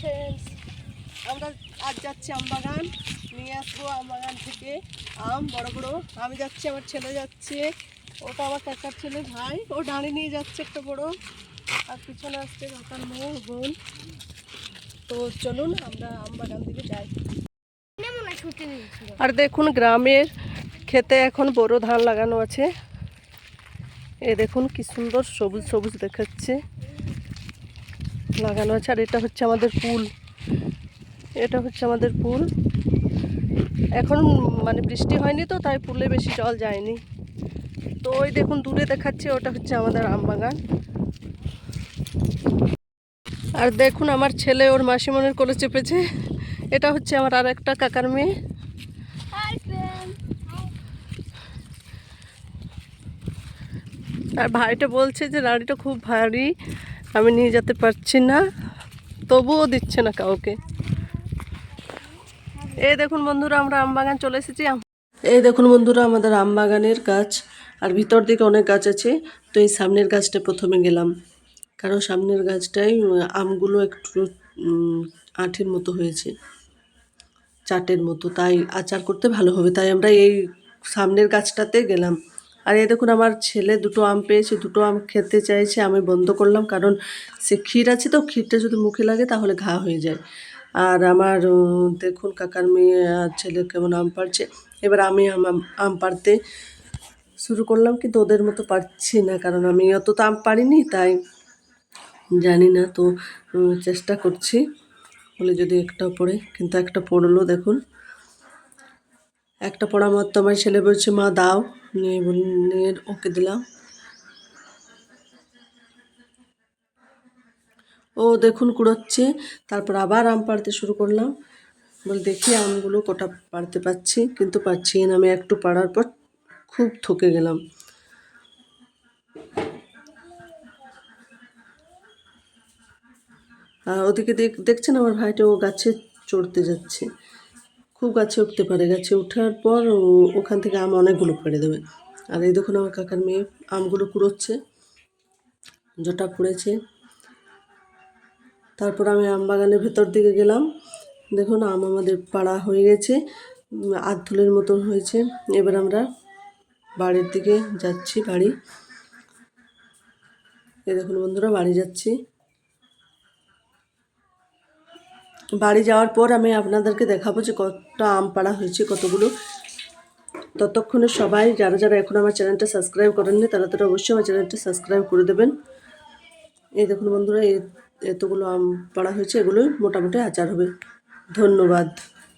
Friends আমরা আজ যাচ্ছি আমবাগান নিয়ে আসব আমবাগান থেকে। আম, বড় বড়। আমি যাচ্ছি, আমার ছেলে যাচ্ছে। ওটা আমার কাকার ছেলে ভাই। ও ডাঁড়ি নিয়ে যাচ্ছে একটা বড়। আর পিছনে আসছে কাকার মেয়ে, বোন। তো চলুন, আমরা আমবাগান দিকে যাই। আর দেখুন, গ্রামের খেতে এখন বড় ধান লাগানো আছে। এ দেখুন, কি সুন্দর সবুজ সবুজ দেখাচ্ছে। লাগানো আছে, আর এটা হচ্ছে আমাদের পুল। এটা হচ্ছে আমাদের পুল। এখন মানে বৃষ্টি হয়নি তো, তাই পুলে বেশি জল যায়নি। তো ওই দেখুন, দূরে দেখাচ্ছে, ওটা হচ্ছে আমাদের আম বাগান আর দেখুন, আমার ছেলে ওর মাসিমনের কোলে চেপেছে। এটা হচ্ছে আমার আর একটা কাকার মেয়ে। আর ভাইটা বলছে যে গাড়িটা খুব ভারী, আমি নিয়ে যেতে পারছি না, তবুও দিচ্ছে না কাউকে। এই দেখুন বন্ধুরা, আমরা আম বাগান চলে এসেছি। এই দেখুন বন্ধুরা, আমাদের আম বাগানের গাছ, আর ভিতর দিকে অনেক গাছ আছে। তো এই সামনের গাছটা প্রথমে গেলাম। কারণ সামনের গাছটাই আমগুলো একটু আঠের মতো হয়েছে, চাটের মতো। তাই আচার করতে ভালো হবে। তাই আমরা এই সামনের গাছটাতে গেলাম। আর এই দেখুন আমার ছেলে দুটো আম পেয়েছে, দুটো আম খেতে চাইছে, আমি বন্ধ করলাম, কারণ সে ক্ষীর আছে তো, ক্ষীরটা যদি মুখে লাগে তাহলে ঘা হয়ে যায়। আর আমার দেখুন কাকার মেয়ে আর ছেলে কেমন আম পাড়ছে। এবার আমি আম পাড়তে শুরু করলাম, কিন্তু ওদের মতো পারছি না, কারণ আমি অত তো আম পারিনি তাই জানি না, তো চেষ্টা করছি। বলে যদি একটা পড়ে, কিন্তু একটা পড়ল, দেখুন। একটা মাত্র আমার ছেলে বলছে, মা, দাও। নিয়ে নিয়ে ওকে দিলাম। ও দেখুন কুড়োচ্ছে, তারপর আবার আম পাড়তে শুরু করলাম। বলে, দেখি আমগুলো কটা পাড়তে পারছি কিন্তু পারছি না, আমি একটু পাড়ার পর খুব থকে গেলাম। আর ওদিকে দেখ- দেখছেন আমার ভাইটা, ও গাছে চড়তে যাচ্ছে। খুব গাছে উঠতে পারে। গাছে ওঠার পর ওখান থেকে আম অনেকগুলো পেড়ে দেবে। আর এই দেখুন আমার কাকার মেয়ে আমগুলো কুড়োচ্ছে জটা পড়েছে তারপর আমি আম বাগানের ভেতর দিকে গেলাম। দেখুন আম আমাদের পাড়া হয়ে গেছে উম, আধ ধুলের মতন হয়েছে। এবার আমরা বাড়ির দিকে যাচ্ছি বাড়ি। এই দেখুন বন্ধুরা বাড়ি যাচ্ছি। বাড়ি যাওয়ার পর আমি আপনাদেরকে দেখাবো যে কতটা আম পাড়া হয়েছে, কতগুলো। ততক্ষণে সবাই যারা যারা এখন আমার চ্যানেলটা সাবস্ক্রাইব করেননি, তারা তারা অবশ্যই আমার চ্যানেলটা সাবস্ক্রাইব করে দেবেন। এই দেখুন বন্ধুরা এতগুলো আম পাড়া হয়েছে, এগুলোই মোটামুটি আচার হবে। ধন্যবাদ।